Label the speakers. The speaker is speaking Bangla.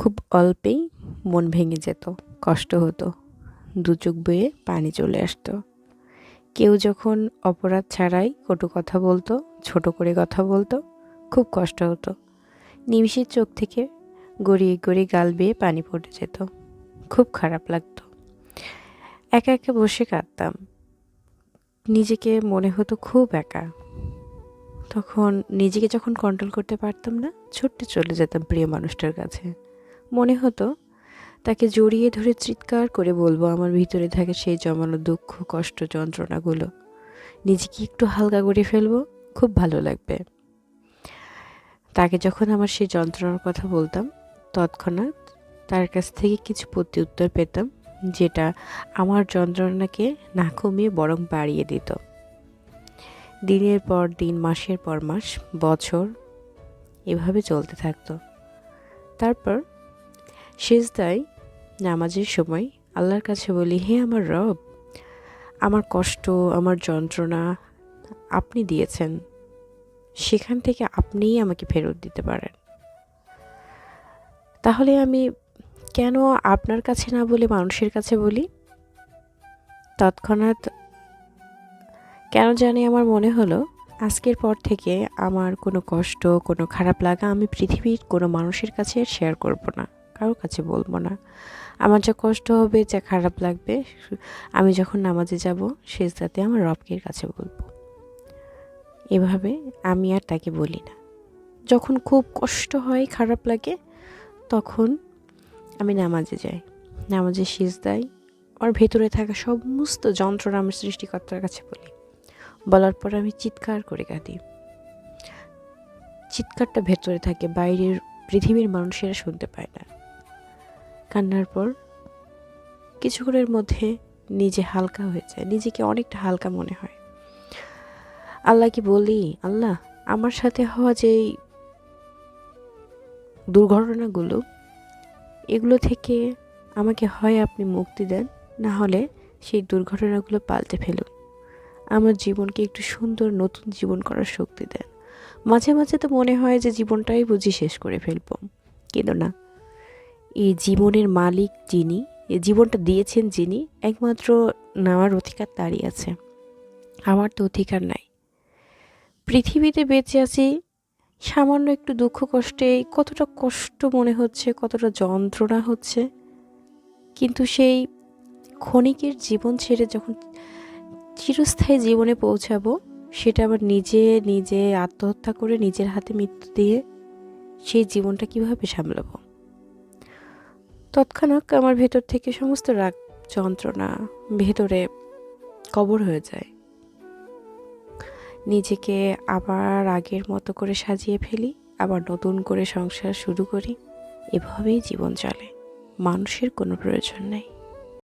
Speaker 1: খুব অল্পেই মন ভেঙে যেত, কষ্ট হতো, দু চোখ বেয়ে পানি চলে আসতো। কেউ যখন অপরাধ ছাড়াই কটু কথা বলতো, ছোট করে কথা বলতো, খুব কষ্ট হতো। নিমিষের চোখ থেকে গড়িয়ে গড়িয়ে গাল বেয়ে পানি পড়ে যেত, খুব খারাপ লাগতো। একা একা বসে কাঁদতাম। নিজেকে মনে হতো খুব একা। তখন নিজেকে যখন কন্ট্রোল করতে পারতাম না ছুটতে চলে যেতাম প্রিয় মানুষটার কাছে। মনে হতো তাকে জড়িয়ে ধরে চিৎকার করে বলব, আমার ভিতরে থাকে সেই জমানো দুঃখ, কষ্ট, যন্ত্রণাগুলো। নিজেকে একটু হালকা করে ফেলব, খুব ভালো লাগবে। তাকে যখন আমার সেই যন্ত্রণার কথা বলতাম, তৎক্ষণাৎ তার কাছ থেকে কিছু প্রত্যুত্তর পেতাম, যেটা আমার যন্ত্রণাকে না কমিয়ে বরং বাড়িয়ে দিত। দিনের পর দিন, মাসের পর মাস, বছর এভাবে চলতে থাকতো। তারপর শেষদায় নামাজের সময় আল্লাহর কাছে বলি, হে আমার রব, আমার কষ্ট, আমার যন্ত্রণা আপনি দিয়েছেন। সেখান থেকে আপনিই আমাকে ফেরত দিতে পারেন। তাহলে আমি কেন আপনার কাছে না বলে মানুষের কাছে বলি? তৎক্ষণাৎ কেন জানি আমার মনে হলো, আজকের পর থেকে আমার কোনো কষ্ট, কোনো খারাপ লাগা আমি পৃথিবীর কোনো মানুষের কাছে শেয়ার করব না। কারোর কাছে বলব না। আমার যা কষ্ট হবে, যা খারাপ লাগবে, আমি যখন নামাজে যাব শেষদাতে আমার রবকের কাছে বলব। এভাবে আমি আর তাকে বলি না। যখন খুব কষ্ট হয়, খারাপ লাগে, তখন আমি নামাজে যাই। নামাজে শেষ দেয় আমার ভেতরে থাকা সমস্ত যন্ত্রণা আমি সৃষ্টিকর্তার কাছে বলি। বলার পর আমি চিৎকার করে কাঁদি। চিৎকারটা ভেতরে থাকে, বাইরের পৃথিবীর মানুষেরা শুনতে পায় না। কান্নার পর কিছুক্ষণের মধ্যে নিজে হালকা হয়ে যায়। নিজেকে অনেকটা হালকা মনে হয়। আল্লাহকে বলি? আল্লাহ, আমার সাথে হওয়া যেই দুর্ঘটনাগুলো, এগুলো থেকে আমাকে হয় আপনি মুক্তি দেন, না হলে সেই দুর্ঘটনাগুলো পাল্টে ফেলুন। আমার জীবনকে একটু সুন্দর নতুন জীবন করার শক্তি দেন। মাঝে মাঝে তো মনে হয় যে জীবনটাই বুঝি শেষ করে ফেলব। কিন্তু না এই জীবনের মালিক যিনি এই জীবনটা দিয়েছেন যিনি, একমাত্র নেওয়ার অধিকার তারই আছে। আমার তো অধিকার নাই। পৃথিবীতে বেঁচে আছি, সামান্য একটু দুঃখ কষ্টে, কতটা কষ্ট মনে হচ্ছে, কতটা যন্ত্রণা হচ্ছে। কিন্তু সেই ক্ষণিকের জীবন ছেড়ে যখন চিরস্থায়ী জীবনে পৌঁছাবো, সেটা আবার নিজে নিজে আত্মহত্যা করে নিজের হাতে মৃত্যু দিয়ে সেই জীবনটা কীভাবে সামলাবো? তৎক্ষণাৎ আমার ভেতর থেকে সমস্ত রাগ যন্ত্রণা ভেতরে কবর হয়ে যায়। নিজেকে আবার আগের মতো করে সাজিয়ে ফেলি, আবার নতুন করে সংসার শুরু করি। এভাবেই জীবন চলে। মানুষের কোনো প্রয়োজন নেই।